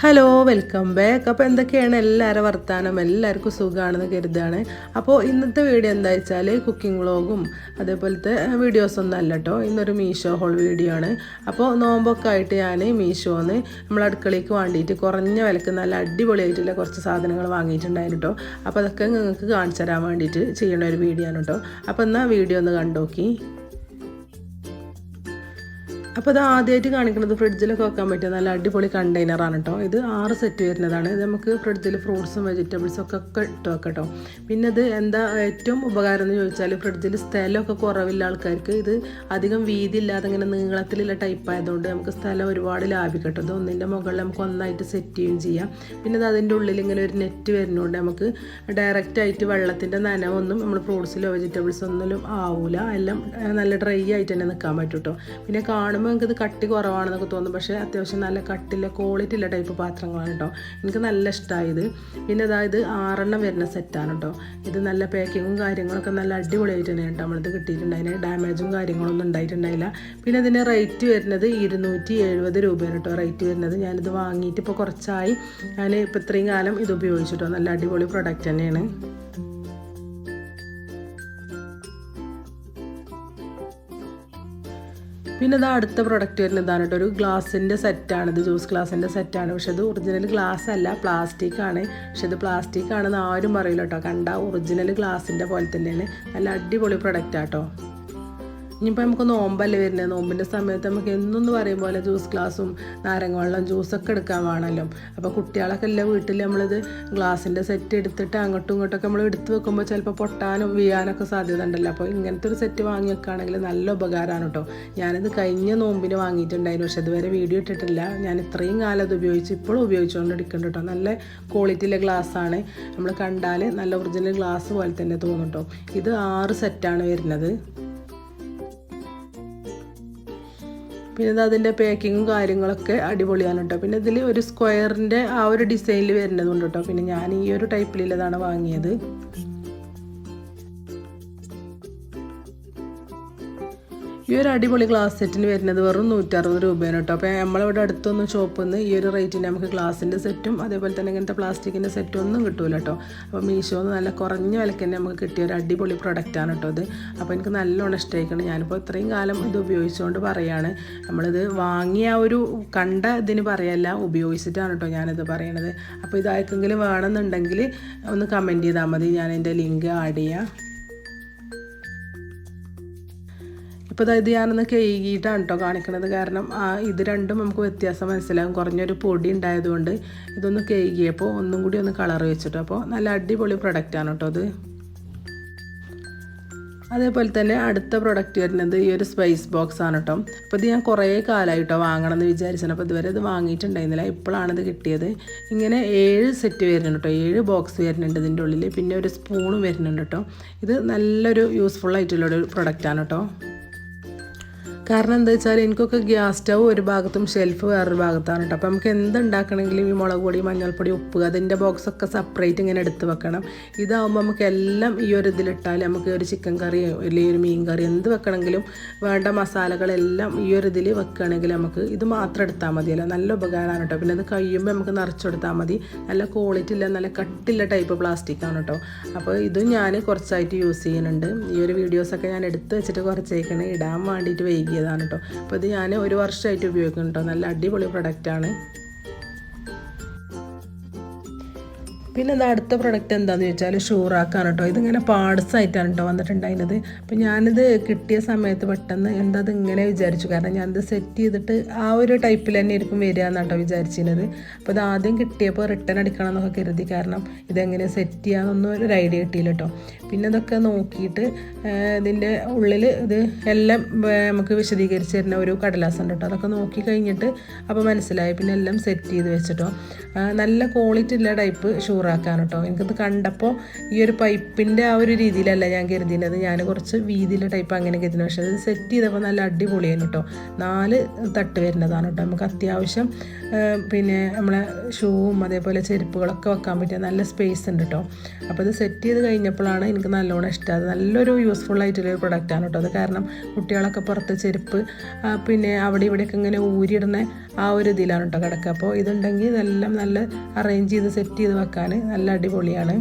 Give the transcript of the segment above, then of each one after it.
Hello welcome back അപ്പോൾ എന്തൊക്കെയാണ് എല്ലാവരും വർത്തമാനം എല്ലാവർക്കും സുഖമാണെന്ന് കരുതാണ് അപ്പോൾ ഇന്നത്തെ വീഡിയോ എന്താ വെച്ചാൽ കുക്കിംഗ് വ്ളോഗും അതേപോലത്തെ വീഡിയോസ് ഒന്നും അല്ല കേട്ടോ. ഇന്നൊരു മീഷോ ഹോൾ വീഡിയോ ആണ്. അപ്പോൾ നോമ്പൊക്കെ ആയിട്ട് ഞാൻ മീഷോന്ന് നമ്മൾ അടുക്കളയ്ക്ക് വേണ്ടിയിട്ട് കുറഞ്ഞ വിലക്ക് നല്ല അടിപൊളിയായിട്ടുള്ള കുറച്ച് സാധനങ്ങൾ വാങ്ങിയിട്ടുണ്ടായിരുന്നു കേട്ടോ. അപ്പോൾ അതൊക്കെ നിങ്ങൾക്ക് കാണിച്ചു തരാൻ വേണ്ടിയിട്ട് ചെയ്യണ ഒരു വീഡിയോ ആണ് കേട്ടോ. അപ്പോൾ എന്നാൽ വീഡിയോ ഒന്ന് കണ്ടോക്കി. അപ്പോൾ ഇത് ആദ്യമായിട്ട് കാണിക്കുന്നത് ഫ്രിഡ്ജിലൊക്കെ വെക്കാൻ പറ്റിയ നല്ല അടിപൊളി കണ്ടെയ്നറാണ് കേട്ടോ ഇത് ആറ് സെറ്റ് വരുന്നതാണ്. നമുക്ക് ഫ്രിഡ്ജിൽ ഫ്രൂട്ട്സും വെജിറ്റബിൾസും ഒക്കെ ഒക്കെ ഇട്ട് വെക്കാം കേട്ടോ പിന്നെ ഇത് എന്താ ഏറ്റവും ഉപകാരം എന്ന് ചോദിച്ചാൽ ഫ്രിഡ്ജിൽ സ്ഥലമൊക്കെ കുറവില്ല ആൾക്കാർക്ക്. ഇത് അധികം വീതി ഇല്ലാതെ ഇങ്ങനെ നീളത്തിലുള്ള ടൈപ്പ് ആയതുകൊണ്ട് നമുക്ക് സ്ഥലം ഒരുപാട് ലാഭിക്കട്ടോ. കേട്ടോ ഇത് ഒന്നിന്റെ മുകളിൽ നമുക്ക് ഒന്നായിട്ട് സെറ്റ് ചെയ്യുകയും ചെയ്യാം. പിന്നെ ഇത് അതിന്റെ ഉള്ളിൽ ഇങ്ങനെ ഒരു നെറ്റ് വരുന്നതുകൊണ്ട് നമുക്ക് ഡയറക്റ്റ് ആയിട്ട് വെള്ളത്തിന്റെ നനവൊന്നും നമ്മൾ ഫ്രൂട്ട്സിലോ വെജിറ്റബിൾസോ ഒന്നിലും ആവില്ല എല്ലാം നല്ല ഡ്രൈ ആയിട്ട് തന്നെ നിൽക്കാൻ പറ്റും കേട്ടോ പിന്നെ കാണുമ്പോൾ നിങ്ങൾക്ക് ഇത് കട്ടി കുറവാണെന്നൊക്കെ തോന്നും. പക്ഷേ അത്യാവശ്യം നല്ല കട്ടിലെ ക്വാളിറ്റി ഉള്ള ടൈപ്പ് പാത്രങ്ങളാണ് കേട്ടോ എനിക്ക് നല്ല ഇഷ്ടമായത് പിന്നെ അതായത് ആറെണ്ണം വരുന്ന സെറ്റാണ് കേട്ടോ ഇത് നല്ല പാക്കിങ്ങും കാര്യങ്ങളൊക്കെ നല്ല അടിപൊളിയായിട്ട് തന്നെ കേട്ടോ നമ്മളിത് കിട്ടിയിട്ടുണ്ടായിന് ഡാമേജും കാര്യങ്ങളൊന്നും ഉണ്ടായിട്ടുണ്ടായില്ല. പിന്നെ ഇതിന് റേറ്റ് വരുന്നത് ഇരുന്നൂറ്റി എഴുപത് രൂപയാണ് കേട്ടോ റേറ്റ് വരുന്നത്. ഞാനിത് വാങ്ങിയിട്ട് ഇപ്പോൾ കുറച്ചായി. ഞാൻ ഇപ്പോൾ ഇത്രയും കാലം ഇത് ഉപയോഗിച്ചിട്ടോ നല്ല അടിപൊളി പ്രൊഡക്റ്റ് തന്നെയാണ്. പിന്നെ ഇത് അടുത്ത പ്രൊഡക്റ്റ് വരുന്നത്. എന്താണ് കേട്ടോ ഒരു ഗ്ലാസിന്റെ സെറ്റാണ് ഇത് ജ്യൂസ് ഗ്ലാസിന്റെ സെറ്റാണ് പക്ഷെ ഇത് ഒറിജിനൽ ഗ്ലാസ് അല്ല പ്ലാസ്റ്റിക് ആണ്. പക്ഷെ ഇത് പ്ലാസ്റ്റിക് ആണെന്ന് ആരും പറയില്ല കേട്ടോ. കണ്ട ഒറിജിനൽ ഗ്ലാസിന്റെ പോലെ തന്നെയാണ്. നല്ല അടിപൊളി പ്രൊഡക്റ്റ് ആട്ടോ ഇനിയിപ്പോൾ നമുക്ക് നോമ്പല്ലേ വരുന്നത് നോമ്പിന്റെ സമയത്ത് നമുക്ക് എന്നൊന്ന് പറയും പോലെ ജ്യൂസ് ഗ്ലാസും നാരങ്ങ വെള്ളം ജ്യൂസൊക്കെ എടുക്കാൻ വേണമല്ലോ അപ്പോൾ കുട്ടികളൊക്കെ എല്ലാ വീട്ടിൽ നമ്മളിത് ഗ്ലാസിന്റെ സെറ്റ് എടുത്തിട്ട് അങ്ങോട്ടും ഇങ്ങോട്ടൊക്കെ നമ്മൾ എടുത്ത് വെക്കുമ്പോൾ ചിലപ്പോൾ പൊട്ടാനും വീഴാനൊക്കെ സാധ്യത ഉണ്ടല്ലോ. അപ്പോൾ ഇങ്ങനത്തെ ഒരു സെറ്റ് വാങ്ങി വെക്കുകയാണെങ്കിൽ നല്ല ഉപകാരമാണ് കേട്ടോ ഞാനിത് കഴിഞ്ഞ നോമ്പിന് വാങ്ങിയിട്ടുണ്ടായിരുന്നു. പക്ഷെ ഇതുവരെ വീഡിയോ ഇട്ടിട്ടില്ല. ഞാൻ ഇത്രയും കാലം അത് ഉപയോഗിച്ച് ഇപ്പോഴും ഉപയോഗിച്ചുകൊണ്ടിരിക്കുന്നുണ്ട് കേട്ടോ നല്ല ക്വാളിറ്റിയിലെ ഗ്ലാസ്സാണ് നമ്മൾ കണ്ടാൽ നല്ല ഒറിജിനൽ ഗ്ലാസ് പോലെ തന്നെ തോന്നും കേട്ടോ ഇത് ആറ് സെറ്റാണ് വരുന്നത്. പിന്നെ ഇത് അതിന്റെ പാക്കിങ്ങും കാര്യങ്ങളൊക്കെ അടിപൊളിയാണ് കേട്ടോ പിന്നെ ഇതിൽ ഒരു സ്ക്വയറിന്റെ ആ ഒരു ഡിസൈനിൽ വരുന്നതുകൊണ്ട് കേട്ടോ പിന്നെ ഞാൻ ഈ ഒരു ടൈപ്പിലുള്ളതാണ് വാങ്ങിയത്. ഈ ഒരു അടിപൊളി ഗ്ലാസ് സെറ്റിന് വരുന്നത് വെറും നൂറ്ററുപത് രൂപയാണ് കേട്ടോ അപ്പോൾ നമ്മളിവിടെ അടുത്തൊന്നും ഷോപ്പിൽ നിന്ന് ഈ ഒരു റേറ്റിന് നമുക്ക് ഗ്ലാസിന്റെ സെറ്റും അതേപോലെ തന്നെ ഇങ്ങനത്തെ പ്ലാസ്റ്റിക്കിന്റെ സെറ്റും ഒന്നും കിട്ടൂല കേട്ടോ അപ്പോൾ മീഷോന്ന് നല്ല കുറഞ്ഞ വിലക്ക് തന്നെ നമുക്ക് കിട്ടിയ ഒരു അടിപൊളി പ്രൊഡക്റ്റാണ് കേട്ടോ ഇത്. അപ്പോൾ എനിക്ക് നല്ലോണം ഇഷ്ടമായിക്കണം ഞാനിപ്പോൾ ഇത്രയും കാലം ഇത് ഉപയോഗിച്ചുകൊണ്ട് പറയാണ്. നമ്മളിത് വാങ്ങിയ ഒരു കണ്ട ഇതിന് പറയല്ല ഉപയോഗിച്ചിട്ടാണ് കേട്ടോ ഞാനിത് പറയണത്. അപ്പോൾ ഇത് ആർക്കെങ്കിലും വേണമെന്നുണ്ടെങ്കിൽ ഒന്ന് കമന്റ് ചെയ്താൽ മതി. ഞാൻ എന്റെ ലിങ്ക് ആഡ് ചെയ്യാം. ഇപ്പോൾ ഇത് ഞാനൊന്ന് കഴുകിയിട്ടാണ് കേട്ടോ കാണിക്കുന്നത് കാരണം ഇത് രണ്ടും നമുക്ക് വ്യത്യാസം മനസ്സിലാകും കുറഞ്ഞൊരു പൊടി ഉണ്ടായതുകൊണ്ട് ഇതൊന്ന് കഴുകിയപ്പോൾ ഒന്നും കൂടി ഒന്ന് കളർ വെച്ചിട്ട്. അപ്പോൾ നല്ല അടിപൊളി പ്രൊഡക്റ്റാണ് കേട്ടോ അത്. അതേപോലെ തന്നെ അടുത്ത പ്രൊഡക്റ്റ് വരുന്നത് ഈ ഒരു സ്പൈസ് ബോക്സ് ആണ് കേട്ടോ അപ്പോൾ ഇത് ഞാൻ കുറേ കാലമായിട്ടോ വാങ്ങണം എന്ന് വിചാരിച്ചാണ്. അപ്പോൾ ഇതുവരെ ഇത് വാങ്ങിയിട്ടുണ്ടായിരുന്നില്ല. ഇപ്പോഴാണ് ഇത് കിട്ടിയത്. ഇങ്ങനെ ഏഴ് സെറ്റ് വരുന്നുണ്ട് കേട്ടോ ഏഴ് ബോക്സ് വരുന്നുണ്ട് ഇതിന്റെ ഉള്ളിൽ പിന്നെ ഒരു സ്പൂണും വരുന്നുണ്ട് കേട്ടോ ഇത് നല്ലൊരു യൂസ്ഫുൾ ആയിട്ടുള്ളൊരു പ്രൊഡക്റ്റാണ് കേട്ടോ കാരണം എന്താ വെച്ചാൽ എനിക്കൊക്കെ ഗ്യാസ് സ്റ്റവ് ഒരു ഭാഗത്തും ഷെൽഫ് വേറൊരു ഭാഗത്താണ് കേട്ടോ അപ്പോൾ നമുക്ക് എന്തുണ്ടാക്കണമെങ്കിലും ഈ മുളക് പൊടി മഞ്ഞൾപ്പൊടി ഉപ്പ് അതിന്റെ ബോക്സൊക്കെ സെപ്പറേറ്റ് ഇങ്ങനെ എടുത്ത് വെക്കണം. ഇതാവുമ്പോൾ നമുക്ക് എല്ലാം ഈ ഒരു ഇതിലിട്ടാൽ നമുക്ക് ഒരു ചിക്കൻ കറി അല്ലെങ്കിൽ ഒരു മീൻ കറി എന്ത് വെക്കണമെങ്കിലും വേണ്ട മസാലകളെല്ലാം ഈ ഒരു ഇതിൽ വെക്കുകയാണെങ്കിൽ നമുക്ക് ഇത് മാത്രം എടുത്താൽ മതിയല്ലോ. നല്ല ഉപകാരമാണ് കേട്ടോ പിന്നെ അത് കഴിയുമ്പോൾ നമുക്ക് നിറച്ചെടുത്താൽ മതി. നല്ല ക്വാളിറ്റി ഇല്ല നല്ല കട്ടില്ല ടൈപ്പ് പ്ലാസ്റ്റിക്കാണ് കേട്ടോ അപ്പോൾ ഇതും ഞാൻ കുറച്ചായിട്ട് യൂസ് ചെയ്യുന്നുണ്ട്. ഈ ഒരു വീഡിയോസൊക്കെ ഞാൻ എടുത്ത് വെച്ചിട്ട് കുറച്ചേക്കണേ ഇടാൻ വേണ്ടിയിട്ട് വൈകി നൽകിയതാണ് കേട്ടോ. അപ്പോൾ ഇത് ഞാൻ ഒരു വർഷമായിട്ട് ഉപയോഗിക്കുന്നു കേട്ടോ. നല്ല അടിപൊളി പ്രൊഡക്റ്റാണ് പിന്നെ ഇത് അടുത്ത പ്രൊഡക്റ്റ് എന്താണെന്ന് ചോദിച്ചാൽ ഷൂറാക്കാണ് കേട്ടോ ഇതിങ്ങനെ പാർട്സ് ആയിട്ടാണ് കേട്ടോ വന്നിട്ടുണ്ടായിരുന്നത്. അപ്പോൾ ഞാനിത് കിട്ടിയ സമയത്ത് പെട്ടെന്ന് എന്താ ഇത് ഇങ്ങനെ വിചാരിച്ചു. കാരണം ഞാനിത് സെറ്റ് ചെയ്തിട്ട് ആ ഒരു ടൈപ്പിൽ തന്നെ ആയിരിക്കും വരിക എന്നാണ് കേട്ടോ വിചാരിച്ചിരുന്നത്. അപ്പോൾ ഇത് ആദ്യം കിട്ടിയപ്പോൾ റിട്ടേൺ അടിക്കണം എന്നൊക്കെ കരുതി. കാരണം ഇതെങ്ങനെ സെറ്റ് ചെയ്യാമെന്നൊന്നും ഒരു ഐഡിയ കിട്ടിയില്ല കേട്ടോ പിന്നെ ഇതൊക്കെ നോക്കിയിട്ട് ഇതിന്റെ ഉള്ളിൽ ഇത് എല്ലാം നമുക്ക് വിശദീകരിച്ച് തരുന്ന ഒരു കടലാസം ഉണ്ട് കേട്ടോ അതൊക്കെ നോക്കി കഴിഞ്ഞിട്ട് അപ്പോൾ മനസ്സിലായി. പിന്നെ എല്ലാം സെറ്റ് ചെയ്ത് വെച്ചിട്ടോ. നല്ല ക്വാളിറ്റി ഉള്ള ടൈപ്പ് ഷൂറാക്കാൻ കേട്ടോ എനിക്കത് കണ്ടപ്പോൾ ഈ ഒരു പൈപ്പിന്റെ ആ ഒരു രീതിയിലല്ല ഞാൻ കരുതിയത്. ഞാൻ കുറച്ച് വീതിയിലെ ടൈപ്പ് അങ്ങനെ കരുതി പക്ഷേ അത് സെറ്റ് ചെയ്തപ്പോൾ നല്ല അടിപൊളിയായിരുന്നു കേട്ടോ നാല് തട്ട് വരുന്നതാണ് കേട്ടോ നമുക്ക് അത്യാവശ്യം പിന്നെ നമ്മളെ ഷൂവും അതേപോലെ ചെരുപ്പുകളൊക്കെ വെക്കാൻ പറ്റിയ നല്ല സ്പേസ് ഉണ്ട് കേട്ടോ അപ്പോൾ ഇത് സെറ്റ് ചെയ്ത് കഴിഞ്ഞപ്പോഴാണ് എനിക്ക് നല്ലോണം ഇഷ്ടമായത് നല്ലൊരു യൂസ്ഫുൾ ആയിട്ടുള്ളൊരു പ്രൊഡക്റ്റാണ് കേട്ടോ അത് കാരണം കുട്ടികളൊക്കെ പുറത്ത് ചെരുപ്പ് പിന്നെ അവിടെ ഇവിടെയൊക്കെ ഇങ്ങനെ ഊരിയിടുന്ന ആ ഒരു ഇതിലാണ് കേട്ടോ കിടക്കുക. അപ്പോൾ ഇതുണ്ടെങ്കിൽ ഇതെല്ലാം നല്ല അറേഞ്ച് ചെയ്ത് സെറ്റ് ചെയ്ത് വെക്കാൻ നല്ല അടിപൊളിയാണ്.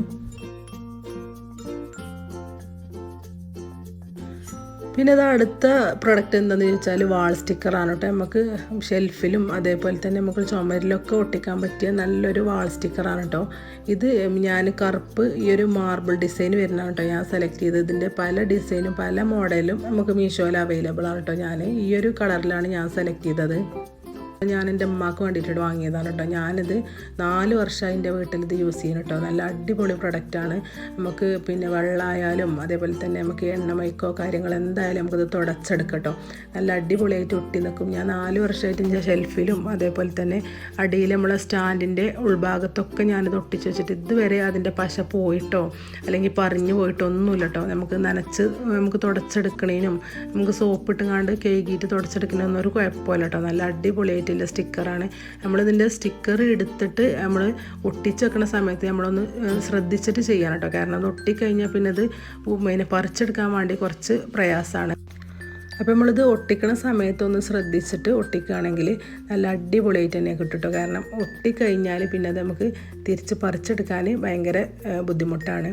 പിന്നെ അത് അടുത്ത പ്രൊഡക്റ്റ് എന്താണെന്ന് ചോദിച്ചാൽ വാൾ സ്റ്റിക്കറാണ് കേട്ടോ നമുക്ക് ഷെൽഫിലും അതേപോലെ തന്നെ നമുക്ക് ചുമരിലൊക്കെ ഒട്ടിക്കാൻ പറ്റിയ നല്ലൊരു വാൾ സ്റ്റിക്കറാണ് കേട്ടോ ഇത് ഞാൻ കറുപ്പ് ഈ ഒരു മാർബിൾ ഡിസൈൻ വരുന്നതാണ് കേട്ടോ ഞാൻ സെലക്ട് ചെയ്തത്. ഇതിന്റെ പല ഡിസൈനും പല മോഡലും നമുക്ക് മീഷോയിൽ അവൈലബിൾ ആണ് കേട്ടോ ഞാൻ ഈ ഒരു കളറിലാണ് ഞാൻ സെലക്ട് ചെയ്തത്. ഞാൻ എന്റെ ഉമ്മാക്ക് വേണ്ടിയിട്ട് വാങ്ങിയതാണ് കേട്ടോ. ഞാനിത് നാല് വർഷമായി എന്റെ വീട്ടിൽ ഇത് യൂസ് ചെയ്യുന്നു കേട്ടോ. നല്ല അടിപൊളി പ്രൊഡക്റ്റാണ് നമുക്ക് പിന്നെ വെള്ളമായാലും അതേപോലെ തന്നെ നമുക്ക് എണ്ണ എണ്ണമയക്കോ കാര്യങ്ങൾ എന്തായാലും നമുക്കിത് തുടച്ചെടുക്കട്ടോ കേട്ടോ. നല്ല അടിപൊളിയായിട്ട് ഒട്ടി നിൽക്കും. ഞാൻ നാല് വർഷമായിട്ട് എന്റെ ഷെൽഫിലും അതേപോലെ തന്നെ അടിയിൽ നമ്മളെ സ്റ്റാൻഡിന്റെ ഉൾഭാഗത്തൊക്കെ ഞാനിത് ഒട്ടിച്ച് വെച്ചിട്ട് ഇതുവരെ അതിന്റെ പശ പോയിട്ടോ അല്ലെങ്കിൽ പറഞ്ഞു പോയിട്ടോ ഒന്നുമില്ല കേട്ടോ. നമുക്ക് നനച്ച് നമുക്ക് തുടച്ചെടുക്കണേനും നമുക്ക് സോപ്പ് കണ്ട് കേകിയിട്ട് തുടച്ചെടുക്കണമെന്നൊരു ഒരു കുഴപ്പമില്ല കേട്ടോ. നല്ല അടിപൊളിയായിട്ടുള്ള സ്റ്റിക്കറാണ്. നമ്മളിതിന്റെ സ്റ്റിക്കർ എടുത്തിട്ട് നമ്മൾ ഒട്ടിച്ച് വെക്കുന്ന സമയത്ത് നമ്മളൊന്ന് ശ്രദ്ധിച്ചിട്ട് ചെയ്യണം കേട്ടോ. കാരണം അത് ഒട്ടിക്കഴിഞ്ഞാൽ പിന്നെ അത് പിന്നെ പറിച്ചെടുക്കാൻ വേണ്ടി കുറച്ച് പ്രയാസമാണ് അപ്പോൾ നമ്മളിത് ഒട്ടിക്കണ സമയത്ത് ഒന്ന് ശ്രദ്ധിച്ചിട്ട് ഒട്ടിക്കുകയാണെങ്കിൽ നല്ല അടിപൊളിയായിട്ട് തന്നെ കിട്ടും കേട്ടോ കാരണം ഒട്ടിക്കഴിഞ്ഞാൽ പിന്നെ അത് നമുക്ക് തിരിച്ച് പറിച്ചെടുക്കാൻ ഭയങ്കര ബുദ്ധിമുട്ടാണ്.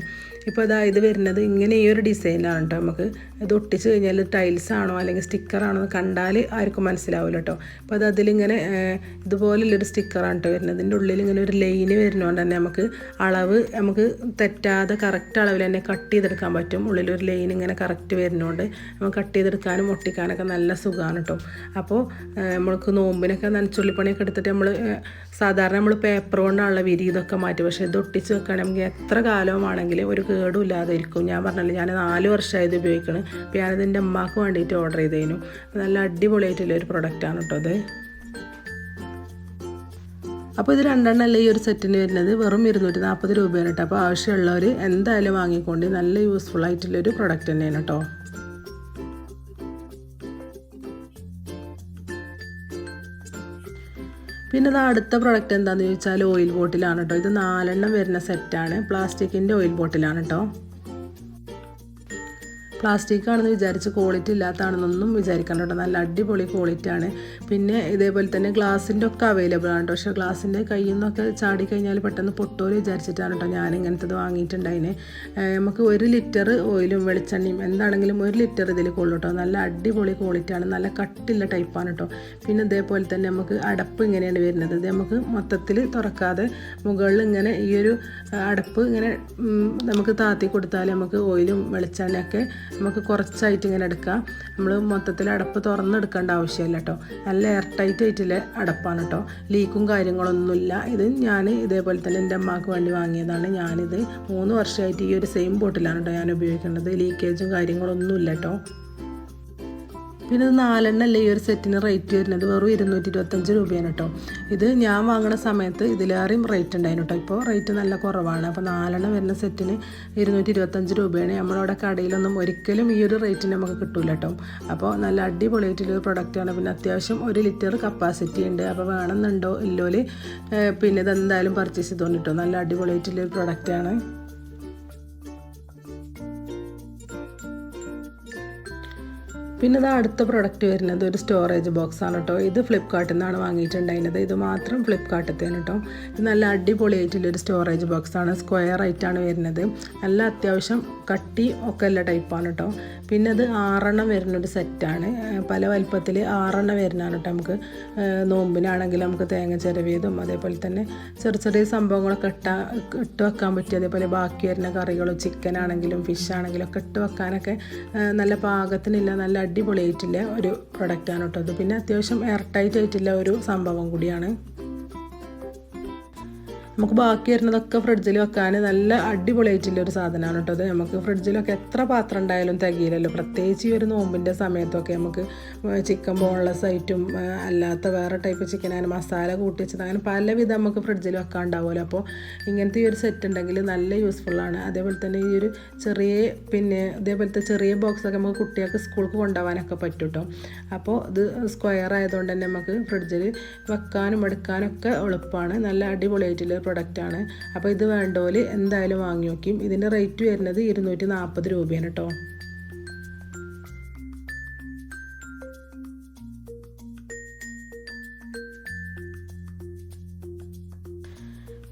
ഇപ്പോൾ അതാ ഇത് വരുന്നത് ഇങ്ങനെ ഈ ഒരു ഡിസൈനാണ് കേട്ടോ നമുക്ക്. ഇത് ഒട്ടിച്ച് കഴിഞ്ഞാൽ ടൈൽസ് ആണോ അല്ലെങ്കിൽ സ്റ്റിക്കറാണോ എന്ന് കണ്ടാൽ ആർക്കും മനസ്സിലാവില്ല കേട്ടോ അപ്പോൾ അത് അതിലിങ്ങനെ ഇതുപോലുള്ളൊരു സ്റ്റിക്കറാണ് കേട്ടോ വരുന്നത്. ഇതിന്റെ ഉള്ളിൽ ഇങ്ങനെ ഒരു ലൈന് വരുന്നതുകൊണ്ട് തന്നെ നമുക്ക് അളവ് നമുക്ക് തെറ്റാതെ കറക്റ്റ് അളവിൽ തന്നെ കട്ട് ചെയ്തെടുക്കാൻ പറ്റും. ഉള്ളിലൊരു ലൈൻ ഇങ്ങനെ കറക്റ്റ് വരുന്നതുകൊണ്ട് നമുക്ക് കട്ട് ചെയ്തെടുക്കാനും ഒട്ടിക്കാനൊക്കെ നല്ല സുഖമാണ് കേട്ടോ അപ്പോൾ നമ്മൾക്ക് നോമ്പിനൊക്കെ നനച്ചുള്ളിപ്പണിയൊക്കെ എടുത്തിട്ട് നമ്മൾ സാധാരണ നമ്മൾ പേപ്പർ കൊണ്ടാണല്ലോ വിരി ഇതൊക്കെ മാറ്റി പക്ഷേ ഇത് ഒട്ടിച്ച് വെക്കണമെങ്കിൽ എത്ര കാലവുമാണെങ്കിലും ഒരു കേടും ഇല്ലാതെ ഇരിക്കും ഞാൻ പറഞ്ഞല്ലോ ഞാൻ നാല് വർഷമായി ഇത് ഉപയോഗിക്കണം. അപ്പോൾ ഞാനത് എന്റെ അമ്മയ്ക്ക് വേണ്ടിയിട്ട് ഓർഡർ ചെയ്തതിനു നല്ല അടിപൊളിയായിട്ടുള്ള ഒരു പ്രൊഡക്റ്റാണ് കേട്ടോ അത് അപ്പോൾ ഇത് രണ്ടെണ്ണമല്ല ഈ ഒരു സെറ്റിന് വരുന്നത്? വെറും ഇരുന്നൂറ്റി നാൽപ്പത് രൂപയാണ് കേട്ടോ അപ്പോൾ ആവശ്യമുള്ളവർ എന്തായാലും വാങ്ങിക്കൊണ്ട് നല്ല യൂസ്ഫുൾ ആയിട്ടുള്ളൊരു പ്രൊഡക്റ്റ് തന്നെയാണ് കേട്ടോ പിന്നെ ഇത് അടുത്ത പ്രൊഡക്റ്റ് എന്താണെന്ന് ചോദിച്ചാൽ ഓയിൽ ബോട്ടിലാണ് കേട്ടോ ഇത് നാലെണ്ണം വരുന്ന സെറ്റാണ് പ്ലാസ്റ്റിക്കിന്റെ ഓയിൽ ബോട്ടിലാണ് കേട്ടോ പ്ലാസ്റ്റിക് ആണെന്ന് വിചാരിച്ച് ക്വാളിറ്റി ഇല്ലാത്തതാണെന്നൊന്നും വിചാരിക്കണം കേട്ടോ. നല്ല അടിപൊളി ക്വാളിറ്റി ആണ്. പിന്നെ ഇതേപോലെ തന്നെ ഗ്ലാസിന്റെ ഒക്കെ അവൈലബിൾ ആണ് കേട്ടോ. പക്ഷേ ഗ്ലാസിന്റെ കയ്യിൽ നിന്നൊക്കെ ചാടി കഴിഞ്ഞാൽ പെട്ടെന്ന് പൊട്ടോൽ വിചാരിച്ചിട്ടാണ് കേട്ടോ ഞാൻ ഇങ്ങനത്തത് വാങ്ങിയിട്ടുണ്ടായിന് നമുക്ക് ഒരു ലിറ്റർ ഓയിലും വെളിച്ചെണ്ണയും എന്താണെങ്കിലും ഒരു ലിറ്റർ ഇതിൽ കൊള്ളു കേട്ടോ. നല്ല അടിപൊളി ക്വാളിറ്റി ആണ്. നല്ല കട്ടില്ല ടൈപ്പാണ് കേട്ടോ. പിന്നെ ഇതേപോലെ തന്നെ നമുക്ക് അടപ്പ് ഇങ്ങനെയാണ് വരുന്നത്. ഇത് നമുക്ക് മൊത്തത്തിൽ തുറക്കാതെ മുകളിൽ ഇങ്ങനെ ഈ ഒരു അടപ്പ് ഇങ്ങനെ നമുക്ക് താത്തി കൊടുത്താൽ നമുക്ക് ഓയിലും വെളിച്ചെണ്ണയൊക്കെ നമുക്ക് കുറച്ചായിട്ട് ഇങ്ങനെ എടുക്കാം. നമ്മൾ മൊത്തത്തിൽ അടപ്പ് തുറന്നെടുക്കേണ്ട ആവശ്യമില്ല കേട്ടോ. നല്ല എയർ ടൈറ്റ് ആയിട്ടുള്ള അടപ്പാണ് കേട്ടോ. ലീക്കും കാര്യങ്ങളൊന്നുമില്ല ഇത് ഞാൻ ഇതേപോലെ തന്നെ എന്റെ അമ്മയ്ക്ക് വേണ്ടി വാങ്ങിയതാണ്. ഞാനിത് മൂന്ന് വർഷമായിട്ട് ഈ ഒരു സെയിം ബോട്ടിലാണ് കേട്ടോ ഞാൻ ഉപയോഗിക്കേണ്ടത് ലീക്കേജും കാര്യങ്ങളൊന്നുമില്ല കേട്ടോ. പിന്നെ ഇത് നാലെണ്ണല്ലേ ഈ ഒരു സെറ്റിന് റേറ്റ് വരുന്നത്? വെറും ഇരുന്നൂറ്റി ഇരുപത്തഞ്ച് രൂപയാണ് കേട്ടോ. ഇത് ഞാൻ വാങ്ങുന്ന സമയത്ത് ഇതിലേറെയും റേറ്റ് ഉണ്ടായിരുന്നു കേട്ടോ. ഇപ്പോൾ റേറ്റ് നല്ല കുറവാണ്. അപ്പോൾ നാലെണ്ണം വരുന്ന സെറ്റിന് ഇരുന്നൂറ്റി ഇരുപത്തഞ്ച് രൂപയാണ്. നമ്മളവിടെ കടയിലൊന്നും ഒരിക്കലും ഈ ഒരു റേറ്റിന് നമുക്ക് കിട്ടില്ല കേട്ടോ. അപ്പോൾ നല്ല അടിപൊളിയായിട്ടുള്ളൊരു പ്രൊഡക്റ്റാണ് പിന്നെ അത്യാവശ്യം ഒരു ലിറ്റർ കപ്പാസിറ്റി ഉണ്ട്. അപ്പോൾ വേണമെന്നുണ്ടോ? ഇല്ലോൽ പിന്നെ ഇതെന്തായാലും പർച്ചേസ് ചെയ്തോണ്ട് കേട്ടോ നല്ല അടിപൊളിയായിട്ടുള്ളൊരു പ്രൊഡക്റ്റാണ് പിന്നെ ഇത് അടുത്ത പ്രൊഡക്റ്റ് വരുന്നത് ഒരു സ്റ്റോറേജ് ബോക്സ് ആണ് കേട്ടോ ഇത് ഫ്ലിപ്കാർട്ടിൽ നിന്നാണ് വാങ്ങിയിട്ടുണ്ടായിരുന്നത്. ഇത് മാത്രം ഫ്ലിപ്കാർട്ടത്തേന് കേട്ടോ ഇത് നല്ല അടിപൊളിയായിട്ടുള്ളൊരു സ്റ്റോറേജ് ബോക്സ് ആണ്. സ്ക്വയർ ആയിട്ടാണ് വരുന്നത്. നല്ല അത്യാവശ്യം കട്ടി ഒക്കെ ഉള്ള ടൈപ്പാണ് കേട്ടോ പിന്നെ അത് ആറെണ്ണം വരുന്നൊരു സെറ്റാണ് പല വലുപ്പത്തിൽ ആറെണ്ണം വരുന്നതാണ് കേട്ടോ നമുക്ക്. നോമ്പിനാണെങ്കിൽ നമുക്ക് തേങ്ങ ചിരവിയതും അതേപോലെ തന്നെ ചെറിയ ചെറിയ സംഭവങ്ങളൊക്കെ ഇട്ടാ ഇട്ട് വെക്കാൻ പറ്റിയ അതേപോലെ ബാക്കി വരുന്ന കറികളും ചിക്കൻ ആണെങ്കിലും ഫിഷ് ആണെങ്കിലും ഒക്കെ ഇട്ട് വെക്കാനൊക്കെ നല്ല പാകത്തിനില്ല നല്ല അടിപൊളിയായിട്ടുള്ള ഒരു പ്രൊഡക്റ്റാണ് കേട്ടോ അത്. പിന്നെ അത്യാവശ്യം എയർ ടൈറ്റ് ആയിട്ടുള്ള ഒരു സംഭവം കൂടിയാണ്. നമുക്ക് ബാക്കി വരുന്നതൊക്കെ ഫ്രിഡ്ജിൽ വെക്കാൻ നല്ല അടിപൊളിയായിട്ടുള്ള ഒരു സാധനമാണ് കേട്ടോ അത് നമുക്ക് ഫ്രിഡ്ജിലൊക്കെ എത്ര പാത്രം ഉണ്ടായാലും തികയില്ലല്ലോ. പ്രത്യേകിച്ച് ഈ ഒരു നോമ്പിന്റെ സമയത്തൊക്കെ നമുക്ക് ചിക്കൻ ബോൺലെസ് ആയിട്ടും അല്ലാത്ത വേറെ ടൈപ്പ് ചിക്കൻ അങ്ങനെ മസാല കൂട്ടി വെച്ചത് അങ്ങനെ പലവിധം നമുക്ക് ഫ്രിഡ്ജിൽ വെക്കാൻ ഉണ്ടാവുമല്ലോ. അപ്പോൾ ഇങ്ങനത്തെ ഈ ഒരു സെറ്റ് ഉണ്ടെങ്കിൽ നല്ല യൂസ്ഫുള്ളാണ് അതേപോലെ തന്നെ ഈ ഒരു ചെറിയ പിന്നെ ഇതേപോലത്തെ ചെറിയ ബോക്സൊക്കെ നമുക്ക് കുട്ടികൾക്ക് സ്കൂൾക്ക് കൊണ്ടുപോകാനൊക്കെ പറ്റും കേട്ടോ. അപ്പോൾ ഇത് സ്ക്വയർ ആയതുകൊണ്ട് തന്നെ നമുക്ക് ഫ്രിഡ്ജിൽ വെക്കാനും എടുക്കാനും ഒക്കെ എളുപ്പമാണ്. നല്ല അടിപൊളിയായിട്ടുള്ള പ്രൊഡക്റ്റാണ് അപ്പോൾ ഇത് വേണ്ടോൽ എന്തായാലും വാങ്ങി നോക്കും ഇതിന്റെ റേറ്റ് വരുന്നത് ഇരുന്നൂറ്റി നാൽപ്പത് രൂപയാണ് കേട്ടോ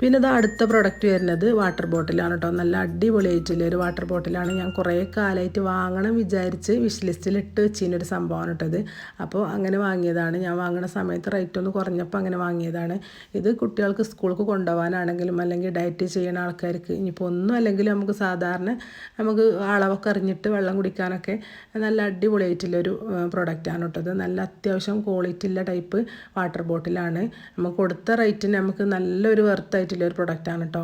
പിന്നെ ഇത് അടുത്ത പ്രൊഡക്റ്റ് വരുന്നത് വാട്ടർ ബോട്ടിലാണ് കേട്ടോ നല്ല അടിപൊളിയായിട്ടുള്ള ഒരു വാട്ടർ ബോട്ടിലാണ് ഞാൻ കുറേ കാലമായിട്ട് വാങ്ങണം വിചാരിച്ച് വിഷ് ലിസ്റ്റിൽ ഇട്ട് ഒരു സംഭവമാണ് കേട്ടത് അപ്പോൾ അങ്ങനെ വാങ്ങിയതാണ്. ഞാൻ വാങ്ങണ സമയത്ത് റേറ്റ് ഒന്ന് കുറഞ്ഞപ്പോൾ അങ്ങനെ വാങ്ങിയതാണ്. ഇത് കുട്ടികൾക്ക് സ്കൂൾക്ക് കൊണ്ടുപോകാനാണെങ്കിലും അല്ലെങ്കിൽ ഡയറ്റ് ചെയ്യുന്ന ആൾക്കാർക്ക് ഇനിയിപ്പോൾ ഒന്നും അല്ലെങ്കിൽ നമുക്ക് സാധാരണ നമുക്ക് അളവൊക്കെ അറിഞ്ഞിട്ട് വെള്ളം കുടിക്കാനൊക്കെ നല്ല അടിപൊളിയായിട്ടുള്ളൊരു പ്രൊഡക്റ്റാണ് കേട്ടത് നല്ല അത്യാവശ്യം ക്വാളിറ്റി ഉള്ള ടൈപ്പ് വാട്ടർ ബോട്ടിലാണ് നമുക്ക് കൊടുത്ത റേറ്റിന് നമുക്ക് നല്ലൊരു വെർത്തായിട്ടുള്ള ഒരു പ്രൊഡക്റ്റാണ് കേട്ടോ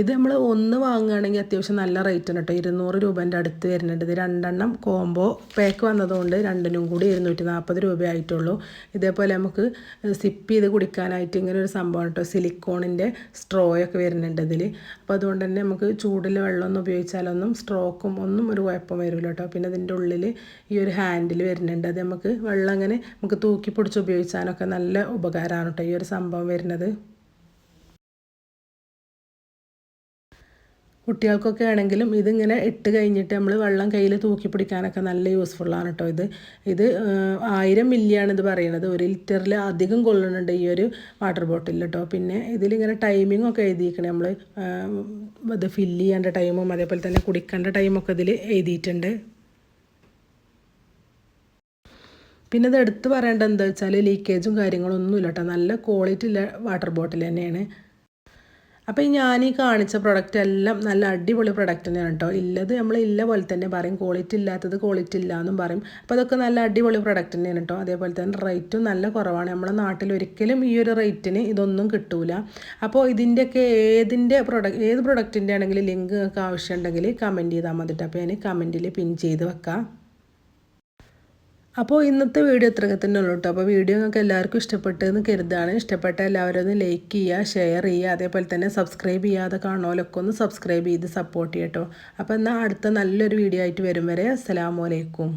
ഇത് നമ്മൾ ഒന്ന് വാങ്ങുകയാണെങ്കിൽ അത്യാവശ്യം നല്ല റേറ്റ് ആണ് കേട്ടോ ഇരുന്നൂറ് രൂപേന്റെ അടുത്ത് വരുന്നുണ്ട്. ഇത് രണ്ടെണ്ണം കോംബോ പാക്ക് വന്നതുകൊണ്ട് രണ്ടിനും കൂടി ഇരുന്നൂറ്റി നാൽപ്പത് രൂപയായിട്ടുള്ളൂ. ഇതേപോലെ നമുക്ക് സിപ്പ് ചെയ്ത് കുടിക്കാനായിട്ട് ഇങ്ങനെ ഒരു സംഭവം കേട്ടോ സിലിക്കോണിന്റെ സ്ട്രോയൊക്കെ വരുന്നുണ്ട് ഇതിൽ അപ്പോൾ അതുകൊണ്ട് തന്നെ നമുക്ക് ചൂടിൽ വെള്ളമൊന്നും ഉപയോഗിച്ചാലൊന്നും സ്ട്രോക്കും ഒന്നും ഒരു കുഴപ്പം വരില്ല കേട്ടോ പിന്നെ അതിന്റെ ഉള്ളിൽ ഈ ഒരു ഹാൻഡിൽ വരുന്നുണ്ട്. അത് നമുക്ക് വെള്ളം അങ്ങനെ നമുക്ക് തൂക്കി പിടിച്ച് ഉപയോഗിച്ചാലൊക്കെ നല്ല ഉപകാരമാണ് കേട്ടോ ഈ ഒരു സംഭവം വരുന്നത്. കുട്ടികൾക്കൊക്കെ ആണെങ്കിലും ഇതിങ്ങനെ ഇട്ട് കഴിഞ്ഞിട്ട് നമ്മൾ വെള്ളം കയ്യിൽ തൂക്കി പിടിക്കാനൊക്കെ നല്ല യൂസ്ഫുള്ളാണ് കേട്ടോ ഇത്. ഇത് ആയിരം മില്ലിയാണ് ഇത് പറയുന്നത് ഒരു ലിറ്ററിൽ അധികം കൊള്ളുന്നുണ്ട് ഈ ഒരു വാട്ടർ ബോട്ടിൽ കേട്ടോ പിന്നെ ഇതിലിങ്ങനെ ടൈമിംഗ് ഒക്കെ എഴുതിയിരിക്കണേ നമ്മൾ ഇത് ഫില്ല് ചെയ്യേണ്ട ടൈമും അതേപോലെ തന്നെ കുടിക്കേണ്ട ടൈമൊക്കെ ഇതിൽ എഴുതിയിട്ടുണ്ട്. പിന്നെ ഇത് എടുത്ത് പറയേണ്ടത് എന്താ വെച്ചാൽ ലീക്കേജും കാര്യങ്ങളൊന്നും ഇല്ല കേട്ടോ നല്ല ക്വാളിറ്റി ഉള്ള വാട്ടർ ബോട്ടിൽ തന്നെയാണ്. അപ്പോൾ ഞാൻ ഈ കാണിച്ച പ്രൊഡക്റ്റ് എല്ലാം നല്ല അടിപൊളി പ്രൊഡക്റ്റ് തന്നെയാണ് കേട്ടോ ഇല്ലത് നമ്മൾ ഇല്ല പോലെ തന്നെ പറയും. ക്വാളിറ്റി ഇല്ലാത്തത് ക്വാളിറ്റി ഇല്ല എന്നും പറയും. അപ്പോൾ അതൊക്കെ നല്ല അടിപൊളി പ്രൊഡക്റ്റ് തന്നെയാണ് കേട്ടോ അതേപോലെ തന്നെ റേറ്റും നല്ല കുറവാണ്. നമ്മുടെ നാട്ടിൽ ഒരിക്കലും ഈ ഒരു റേറ്റിന് ഇതൊന്നും കിട്ടൂല. അപ്പോൾ ഇതിന്റെയൊക്കെ ഏതിന്റെ പ്രൊഡക്റ്റ് ഏത് പ്രൊഡക്റ്റിന്റെ ആണെങ്കിലും ലിങ്ക് നിങ്ങൾക്ക് ആവശ്യമുണ്ടെങ്കിൽ കമന്റ് ചെയ്താൽ മതിട്ടോ. അപ്പോൾ ഞാൻ കമന്റിൽ പിൻ ചെയ്ത് വെക്കാം. അപ്പോൾ ഇന്നത്തെ വീഡിയോ ഇത്രയൊക്കെ തന്നെ ഉള്ളൂ കേട്ടോ. അപ്പോൾ വീഡിയോ നിങ്ങൾക്ക് എല്ലാവർക്കും ഇഷ്ടപ്പെട്ടെന്ന് കരുതാണ്. ഇഷ്ടപ്പെട്ട എല്ലാവരും ഒന്ന് ലൈക്ക് ചെയ്യുക ഷെയർ ചെയ്യുക അതേപോലെ തന്നെ സബ്സ്ക്രൈബ് ചെയ്യാതെ കാണുമല്ലൊക്കെ ഒന്ന് സബ്സ്ക്രൈബ് ചെയ്ത് സപ്പോർട്ട് ചെയ്യട്ടോ അപ്പോൾ എന്നാൽ അടുത്ത നല്ലൊരു വീഡിയോ ആയിട്ട് വരും വരെ. അസ്സലാമലൈക്കും